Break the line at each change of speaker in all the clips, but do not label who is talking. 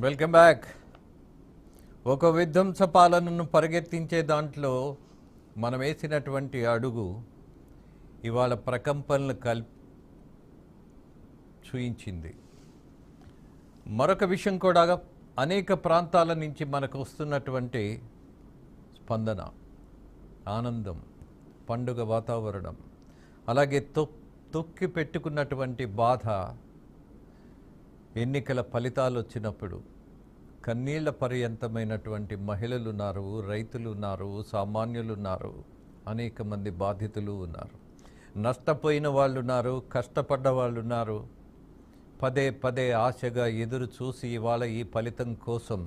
Welcome back ఒక విధ్వంస పాలనను పరిగెత్తించే దాంట్లో మనం వేసినటువంటి అడుగు ఇవాళ ప్రకంపనలు కల్ చూయించింది. మరొక విషయం కూడా అనేక ప్రాంతాల నుంచి మనకు వస్తున్నటువంటి స్పందన ఆనందం పండుగ వాతావరణం అలాగే తొక్కి పెట్టుకున్నటువంటి బాధ ఎన్నికల ఫలితాలు వచ్చినప్పుడు కన్నీళ్ళ పర్యంతమైనటువంటి మహిళలు ఉన్నారు రైతులు ఉన్నారు సామాన్యులు ఉన్నారు అనేక మంది బాధితులు ఉన్నారు. నష్టపోయిన వాళ్ళు ఉన్నారు కష్టపడ్డ వాళ్ళు ఉన్నారు పదే పదే ఆశగా ఎదురు చూసి ఇవాళ ఈ ఫలితం కోసం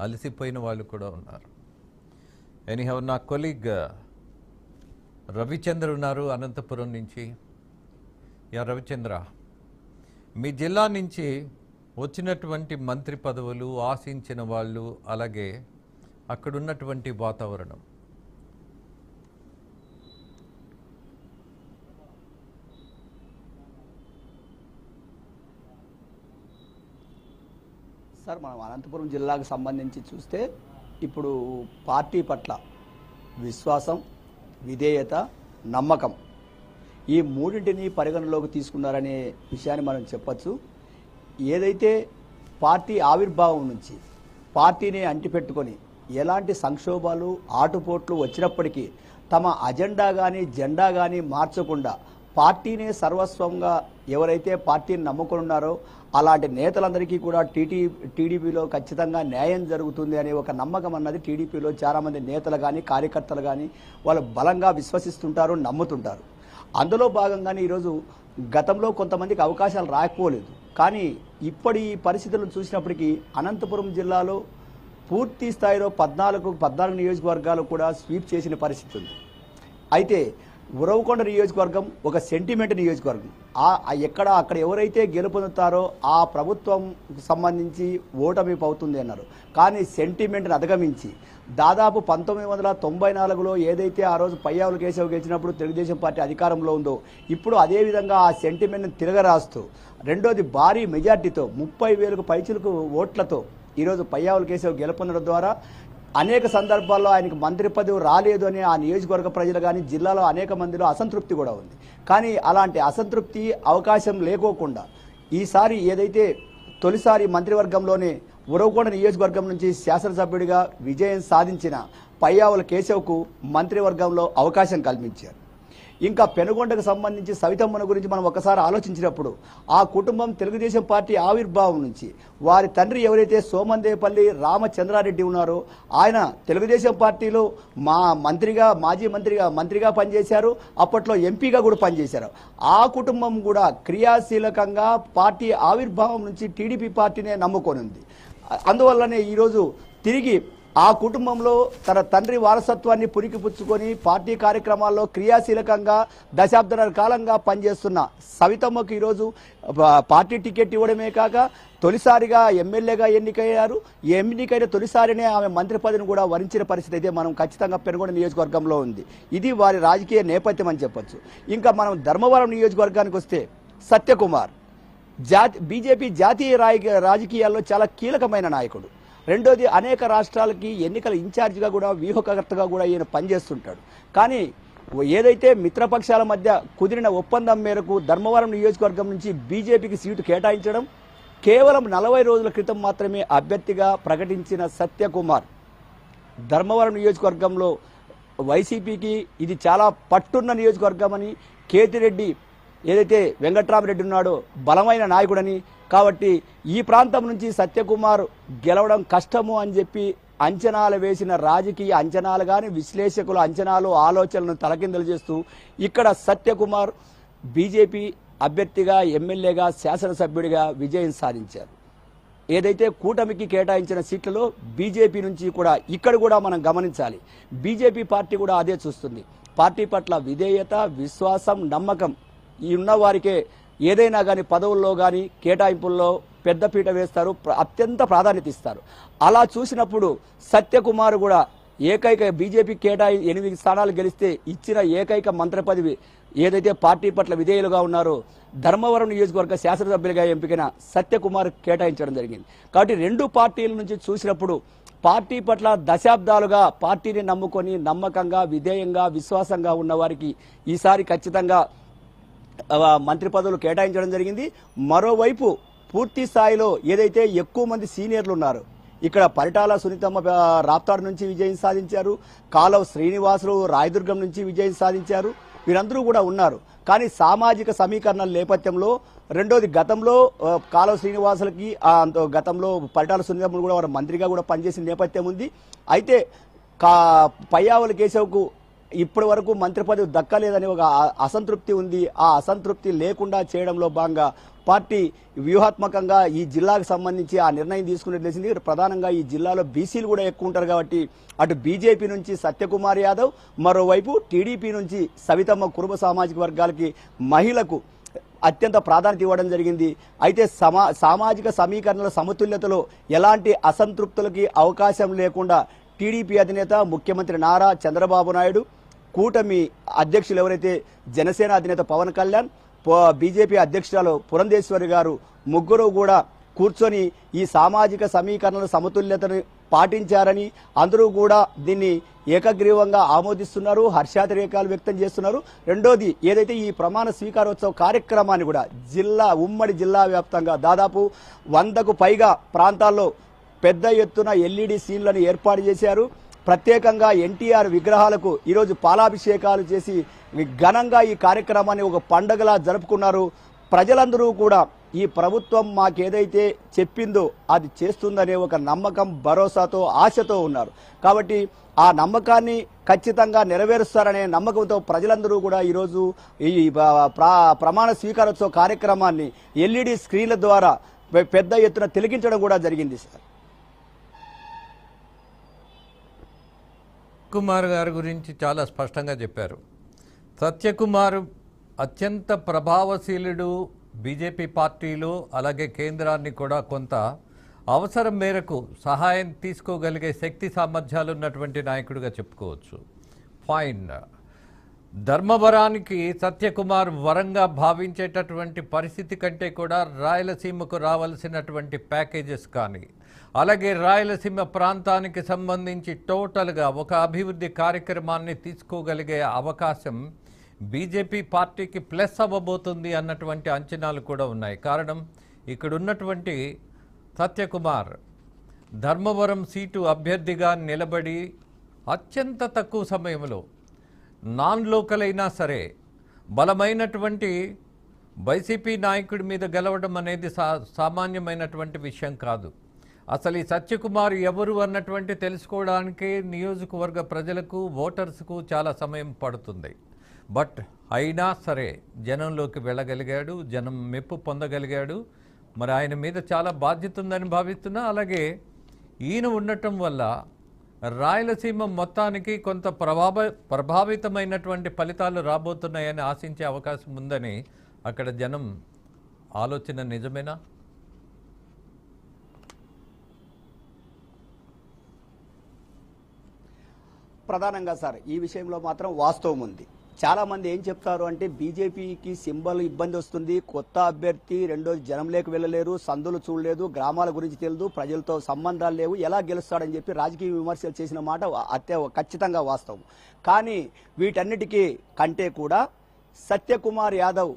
అలసిపోయిన వాళ్ళు కూడా ఉన్నారు. ఎనీహౌ నా కొలీగ్ రవిచంద్ర ఉన్నారు అనంతపురం నుంచి. యా రవిచంద్ర మీ జిల్లా నుంచి వచ్చినటువంటి మంత్రి పదవులు ఆశించిన వాళ్ళు అలాగే అక్కడున్నటువంటి వాతావరణం.
సార్ మనం అనంతపురం జిల్లాకు సంబంధించి చూస్తే ఇప్పుడు పార్టీ పట్ల విశ్వాసం విధేయత నమ్మకం ఈ మూడింటిని పరిగణలోకి తీసుకున్నారనే విషయాన్ని మనం చెప్పచ్చు. ఏదైతే పార్టీ ఆవిర్భావం నుంచి పార్టీని అంటిపెట్టుకొని ఎలాంటి సంక్షోభాలు ఆటుపోట్లు వచ్చినప్పటికీ తమ అజెండా కానీ జెండా కానీ మార్చకుండా పార్టీనే సర్వస్వంగా ఎవరైతే పార్టీని నమ్ముకుని ఉన్నారో అలాంటి నేతలందరికీ కూడా టీటీ టీడీపీలో ఖచ్చితంగా న్యాయం జరుగుతుంది అనే ఒక నమ్మకం అన్నది టీడీపీలో చాలామంది నేతలు కానీ కార్యకర్తలు కానీ వాళ్ళు బలంగా విశ్వసిస్తుంటారు నమ్ముతుంటారు. అందులో భాగంగానే ఈరోజు గతంలో కొంతమందికి అవకాశాలు రాకపోలేదు. కానీ ఇప్పటి ఈ పరిస్థితులను చూసినప్పటికీ అనంతపురం జిల్లాలో పూర్తి స్థాయిలో పద్నాలుగు పద్నాలుగు నియోజకవర్గాలు కూడా స్వీప్ చేసిన పరిస్థితి ఉంది. అయితే ఉరవకొండ నియోజకవర్గం ఒక సెంటిమెంట్ నియోజకవర్గం. ఆ ఎక్కడ అక్కడ ఎవరైతే గెలుపొందుతారో ఆ ప్రభుత్వం సంబంధించి ఓటమి అవుతుంది అన్నారు. కానీ సెంటిమెంట్ని అధిగమించి దాదాపు పంతొమ్మిది వందల తొంభై నాలుగులో ఏదైతే ఆ రోజు పయ్యావులు కేశవ్ గెలిచినప్పుడు తెలుగుదేశం పార్టీ అధికారంలో ఉందో ఇప్పుడు అదేవిధంగా ఆ సెంటిమెంట్ని తిరగరాస్తూ రెండోది భారీ మెజార్టీతో ముప్పై వేలకు పైచులకు ఓట్లతో ఈరోజు పయ్యావులు కేశవ్ గెలుపొందడం ద్వారా అనేక సందర్భాల్లో ఆయనకు మంత్రి పదవి రాలేదు అని ఆ నియోజకవర్గ ప్రజలు కానీ జిల్లాలో అనేక మందిలో అసంతృప్తి కూడా ఉంది. కానీ అలాంటి అసంతృప్తి అవకాశం లేకోకుండా ఈసారి ఏదైతే తొలిసారి మంత్రివర్గంలోనే ఉరవకొండ నియోజకవర్గం నుంచి శాసనసభ్యుడిగా విజయం సాధించిన పయ్యావుల కేశవ్కు మంత్రివర్గంలో అవకాశం కల్పించారు. ఇంకా పెనుగొండకు సంబంధించి సవితమ్మను గురించి మనం ఒకసారి ఆలోచించినప్పుడు ఆ కుటుంబం తెలుగుదేశం పార్టీ ఆవిర్భావం నుంచి వారి తండ్రి ఎవరైతే సోమందేపల్లి రామచంద్రారెడ్డి ఉన్నారో ఆయన తెలుగుదేశం పార్టీలో మా మంత్రిగా మాజీ మంత్రిగా మంత్రిగా పనిచేశారు. అప్పట్లో ఎంపీగా కూడా పనిచేశారు. ఆ కుటుంబం కూడా క్రియాశీలకంగా పార్టీ ఆవిర్భావం నుంచి టీడీపీ పార్టీనే నమ్ముకొని ఉంది. అందువల్లనే ఈరోజు తిరిగి ఆ కుటుంబంలో తన తండ్రి వారసత్వాన్ని పురికిపుచ్చుకొని పార్టీ కార్యక్రమాల్లో క్రియాశీలకంగా దశాబ్దాల కాలంగా పనిచేస్తున్న సవితమ్మకు ఈరోజు ప- పార్టీ టికెట్ ఇవ్వడమే కాక తొలిసారిగా ఎమ్మెల్యేగా ఎన్నికయ్యారు. ఎన్నికైన తొలిసారినే ఆమె మంత్రి పదవిని కూడా వరించిన పరిస్థితి అయితే మనం ఖచ్చితంగా పెనుగొండ నియోజకవర్గంలో ఉంది. ఇది వారి రాజకీయ నేపథ్యం అని చెప్పొచ్చు. ఇంకా మనం ధర్మవరం నియోజకవర్గానికి వస్తే సత్యకుమార్ జాతి బీజేపీ జాతీయ రాజకీయాల్లో చాలా కీలకమైన నాయకుడు. రెండోది అనేక రాష్ట్రాలకి ఎన్నికల ఇన్ఛార్జిగా కూడా వ్యూహకర్తగా కూడా ఈయన పనిచేస్తుంటాడు. కానీ ఏదైతే మిత్రపక్షాల మధ్య కుదిరిన ఒప్పందం మేరకు ధర్మవరం నియోజకవర్గం నుంచి బీజేపీకి సీటు కేటాయించడం కేవలం నలభై రోజుల క్రితం మాత్రమే అభ్యర్థిగా ప్రకటించిన సత్యకుమార్ ధర్మవరం నియోజకవర్గంలో వైసీపీకి ఇది చాలా పట్టున్న నియోజకవర్గం అని కేతిరెడ్డి ఏదైతే వెంకట్రామరెడ్డి ఉన్నాడో బలమైన నాయకుడని కాబట్టి ఈ ప్రాంతం నుంచి సత్యకుమార్ గెలవడం కష్టము అని చెప్పి అంచనాలు వేసిన రాజకీయ అంచనాలు కానీ విశ్లేషకుల అంచనాలు ఆలోచనలను తలకిందలు చేస్తూ ఇక్కడ సత్యకుమార్ బీజేపీ అభ్యర్థిగా ఎమ్మెల్యేగా శాసనసభ్యుడిగా విజయం సాధించారు. ఏదైతే కూటమికి కేటాయించిన సీట్లలో బీజేపీ నుంచి కూడా ఇక్కడ కూడా మనం గమనించాలి. బీజేపీ పార్టీ కూడా అదే చూస్తుంది. పార్టీ పట్ల విధేయత విశ్వాసం నమ్మకం ఈ ఉన్న వారికే ఏదైనా కానీ పదవుల్లో కానీ కేటాయింపుల్లో పెద్దపీట వేస్తారు ప్ర- అత్యంత ప్రాధాన్యత ఇస్తారు. అలా చూసినప్పుడు సత్యకుమార్ కూడా ఏకైక బీజేపీ కేటాయి ఎనిమిది స్థానాలు గెలిస్తే ఇచ్చిన ఏకైక మంత్రి పదవి ఏదైతే పార్టీ పట్ల విధేయులుగా ఉన్నారో ధర్మవరం నియోజకవర్గ శాసనసభ్యులుగా ఎంపికైన సత్యకుమార్ కేటాయించడం జరిగింది. కాబట్టి రెండు పార్టీల నుంచి చూసినప్పుడు పార్టీ పట్ల దశాబ్దాలుగా పార్టీని నమ్ముకొని నమ్మకంగా విధేయంగా విశ్వాసంగా ఉన్నవారికి ఈసారి ఖచ్చితంగా మంత్రి పదవులు కేటాయించడం జరిగింది. మరోవైపు పూర్తి స్థాయిలో ఏదైతే ఎక్కువ మంది సీనియర్లు ఉన్నారు ఇక్కడ పరిటాల సునీతమ్మ రాప్తాడు నుంచి విజయం సాధించారు. కాలవ శ్రీనివాసులు రాయదుర్గం నుంచి విజయం సాధించారు. వీరందరూ కూడా ఉన్నారు. కానీ సామాజిక సమీకరణల నేపథ్యంలో రెండోది గతంలో కాలవ శ్రీనివాసులకి అంత- గతంలో పరిటాల సునీతమ్మలు కూడా వారు మంత్రిగా కూడా పనిచేసిన నేపథ్యం ఉంది. అయితే కా పయ్యావుల కేశవ్కు ఇప్పటి వరకు మంత్రి పదవి దక్కలేదని ఒక అసంతృప్తి ఉంది. ఆ అసంతృప్తి లేకుండా చేయడంలో భాగంగా పార్టీ వ్యూహాత్మకంగా ఈ జిల్లాకు సంబంధించి ఆ నిర్ణయం తీసుకున్నట్టు తెలిసింది. ప్రధానంగా ఈ జిల్లాలో బీసీలు కూడా ఎక్కువ ఉంటారు కాబట్టి అటు బీజేపీ నుంచి సత్యకుమార్ యాదవ్ మరోవైపు టీడీపీ నుంచి సవితమ్మ కురుబ సామాజిక వర్గాలకి మహిళకు అత్యంత ప్రాధాన్యత ఇవ్వడం జరిగింది. అయితే సమా సామాజిక సమీకరణల సమతుల్యతలో ఎలాంటి అసంతృప్తులకి అవకాశం లేకుండా టీడీపీ అధినేత ముఖ్యమంత్రి నారా చంద్రబాబు నాయుడు కూటమి అధ్యక్షులు ఎవరైతే జనసేన అధినేత పవన్ కళ్యాణ్ పో- బీజేపీ అధ్యక్షురాలు పురంధేశ్వరి గారు ముగ్గురు కూడా కూర్చొని ఈ సామాజిక సమీకరణల సమతుల్యతను పాటించారని అందరూ కూడా దీన్ని ఏకగ్రీవంగా ఆమోదిస్తున్నారు హర్షాతిరేకాలు వ్యక్తం చేస్తున్నారు. రెండోది ఏదైతే ఈ ప్రమాణ స్వీకారోత్సవ కార్యక్రమాన్ని కూడా జిల్లా ఉమ్మడి జిల్లా వ్యాప్తంగా దాదాపు వందకు పైగా ప్రాంతాల్లో పెద్ద ఎత్తున ఎల్ఈడి సీన్లను ఏర్పాటు చేశారు. ప్రత్యేకంగా ఎన్టీఆర్ విగ్రహాలకు ఈరోజు పాలాభిషేకాలు చేసి ఘనంగా ఈ కార్యక్రమాన్ని ఒక పండగలా జరుపుకున్నారు. ప్రజలందరూ కూడా ఈ ప్రభుత్వం మాకేదైతే చెప్పిందో అది చేస్తుందనే ఒక నమ్మకం భరోసాతో ఆశతో ఉన్నారు. కాబట్టి ఆ నమ్మకాన్ని ఖచ్చితంగా నెరవేరుస్తారనే నమ్మకంతో ప్రజలందరూ కూడా ఈరోజు ఈ ప్రమాణ స్వీకారోత్సవ కార్యక్రమాన్ని ఎల్ఈడి స్క్రీన్ల ద్వారా పెద్ద ఎత్తున తిలకించడం కూడా జరిగింది సార్.
కుమార్ గారి గురించి చాలా స్పష్టంగా చెప్పారు. సత్యకుమార్ అత్యంత ప్రభావశీలుడు బీజేపీ పార్టీలో అలాగే కేంద్రాన్ని కూడా కొంత అవసరం మేరకు సహాయం తీసుకోగలిగే శక్తి సామర్థ్యాలు ఉన్నటువంటి నాయకుడిగా చెప్పుకోవచ్చు. ఫైన్. ధర్మవరానికి సత్యకుమార్ వరంగా భావించేటటువంటి పరిస్థితి కంటే కూడా రాయలసీమకు రావాల్సినటువంటి ప్యాకేజెస్ కానీ అలాగే రాయలసీమ ప్రాంతానికి సంబంధించి టోటల్గా ఒక అభివృద్ధి కార్యక్రమాన్ని తీసుకోగలిగే అవకాశం బీజేపీ పార్టీకి ప్లస్ అవ్వబోతుంది అన్నటువంటి అంచనాలు కూడా ఉన్నాయి. కారణం ఇక్కడ ఉన్నటువంటి సత్యకుమార్ ధర్మవరం సీటు అభ్యర్థిగా నిలబడి అత్యంత తక్కువ సమయంలో నాన్ లోకల్ అయినా సరే బలమైనటువంటి వైసీపీ నాయకుడి మీద గెలవడం అనేది సా సామాన్యమైనటువంటి విషయం కాదు. అసలు ఈ సత్యకుమార్ ఎవరు అన్నటువంటి తెలుసుకోవడానికి నియోజకవర్గ ప్రజలకు ఓటర్స్కు చాలా సమయం పడుతుంది. బట్ అయినా సరే జనంలోకి వెళ్ళగలిగాడు జనం మెప్పు పొందగలిగాడు. మరి ఆయన మీద చాలా బాధ్యత ఉందని భావిస్తున్నా. అలాగే ఈయన ఉండటం వల్ల రాయలసీమ మొత్తానికి కొంత ప్రభావ ప్రభావితమైనటువంటి ఫలితాలు రాబోతున్నాయని ఆశించే అవకాశం ఉందని అక్కడ జనం ఆలోచన నిజమేనా?
ప్రధానంగా సార్ ఈ విషయంలో మాత్రం వాస్తవం ఉంది. చాలా మంది ఏం చెప్తారు అంటే బీజేపీకి సింబల్ ఇబ్బంది వస్తుంది కొత్త అభ్యర్థి రెండోది జనంలోకి వెళ్ళలేరు సందులు చూడలేదు గ్రామాల గురించి తెలియదు ప్రజలతో సంబంధాలు లేవు ఎలా గెలుస్తాడని చెప్పి రాజకీయ విమర్శలు చేసిన మాట అత్య ఖచ్చితంగా వాస్తవం. కానీ వీటన్నిటికీ కంటే కూడా సత్యకుమార్ యాదవ్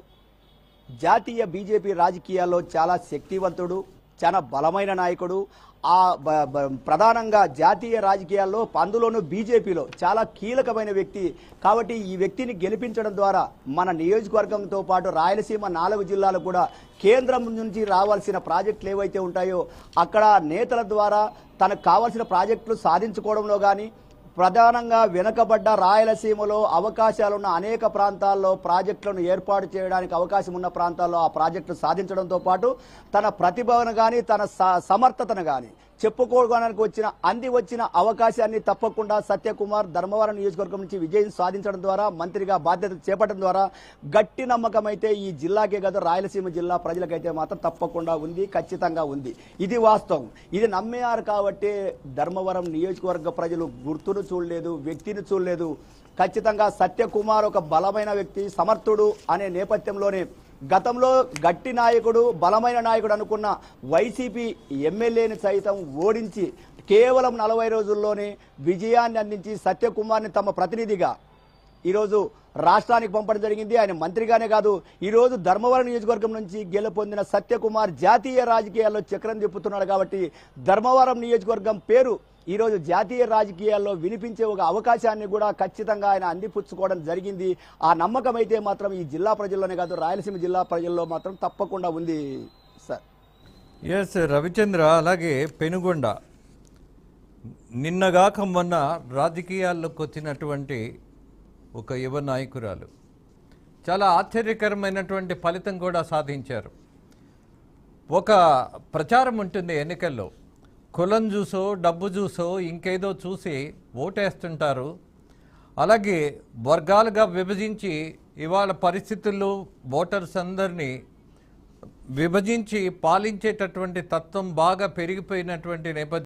జాతీయ బీజేపీ రాజకీయాల్లో చాలా శక్తివంతుడు చాలా బలమైన నాయకుడు. ఆ బ- ప్రధానంగా జాతీయ రాజకీయాల్లో అందులోనూ బీజేపీలో చాలా కీలకమైన వ్యక్తి. కాబట్టి ఈ వ్యక్తిని గెలిపించడం ద్వారా మన నియోజకవర్గంతో పాటు రాయలసీమ నాలుగు జిల్లాలు కూడా కేంద్రం నుంచి రావాల్సిన ప్రాజెక్టులు ఏవైతే ఉంటాయో అక్కడ నేతల ద్వారా తనకు కావాల్సిన ప్రాజెక్టులు సాధించుకోవడంలో కానీ ప్రధానంగా వెనుకబడ్డ రాయలసీమలో అవకాశాలున్న అనేక ప్రాంతాల్లో ప్రాజెక్టులను ఏర్పాటు చేయడానికి అవకాశం ఉన్న ప్రాంతాల్లో ఆ ప్రాజెక్టులు సాధించడంతో పాటు తన ప్రతిభను కానీ తన స- సమర్థతను కానీ చెప్పుకోవడానికి వచ్చిన అంది వచ్చిన అవకాశాన్ని తప్పకుండా సత్యకుమార్ ధర్మవరం నియోజకవర్గం నుంచి విజయం సాధించడం ద్వారా మంత్రిగా బాధ్యత చేపట్టడం ద్వారా గట్టి నమ్మకం అయితే ఈ జిల్లాకే కాదు రాయలసీమ జిల్లా ప్రజలకైతే మాత్రం తప్పకుండా ఉంది ఖచ్చితంగా ఉంది. ఇది వాస్తవం. ఇది నమ్మేయారు కాబట్టి ధర్మవరం నియోజకవర్గ ప్రజలు గుర్తును చూడలేదు వ్యక్తిని చూడలేదు. ఖచ్చితంగా సత్యకుమార్ ఒక బలమైన వ్యక్తి సమర్థుడు అనే నేపథ్యంలోనే గతంలో గట్టి నాయకుడు బలమైన నాయకుడు అనుకున్న వైసీపీ ఎమ్మెల్యేని సైతం ఓడించి కేవలం నలభై రోజుల్లోనే విజయాన్ని అందించి సత్యకుమార్ని తమ ప్రతినిధిగా ఈరోజు రాష్ట్రానికి పంపడం జరిగింది. ఆయన మంత్రిగానే కాదు ఈరోజు ధర్మవరం నియోజకవర్గం నుంచి గెలుపొందిన సత్యకుమార్ జాతీయ రాజకీయాల్లో చక్రం తిప్పుతున్నాడు కాబట్టి ధర్మవరం నియోజకవర్గం పేరు ఈరోజు జాతీయ రాజకీయాల్లో వినిపించే ఒక అవకాశాన్ని కూడా ఖచ్చితంగా ఆయన అందిపుచ్చుకోవడం జరిగింది. ఆ నమ్మకం అయితే మాత్రం ఈ జిల్లా ప్రజల్లోనే కాదు రాయలసీమ జిల్లా ప్రజల్లో మాత్రం తప్పకుండా ఉంది సార్.
ఎస్ రవిచంద్ర అలాగే పెనుగొండ. నిన్నగాక మొన్న రాజకీయాల్లోకి వచ్చినటువంటి ఒక యువ నాయకురాలు. చాలా ఆశ్చర్యకరమైనటువంటి ఫలితం కూడా సాధించారు. ఒక ప్రచారం ఉంటుంది ఎన్నికల్లో. కులం చూసో డబ్బు చూసో ఇంకేదో చూసి ఓటేస్తుంటారు. అలాగే వర్గాలుగా విభజించి ఇవాళ పరిస్థితుల్లో ఓటర్స్ అందరినీ విభజించి పాలించేటటువంటి తత్వం బాగా పెరిగిపోయినటువంటి నేపథ్యం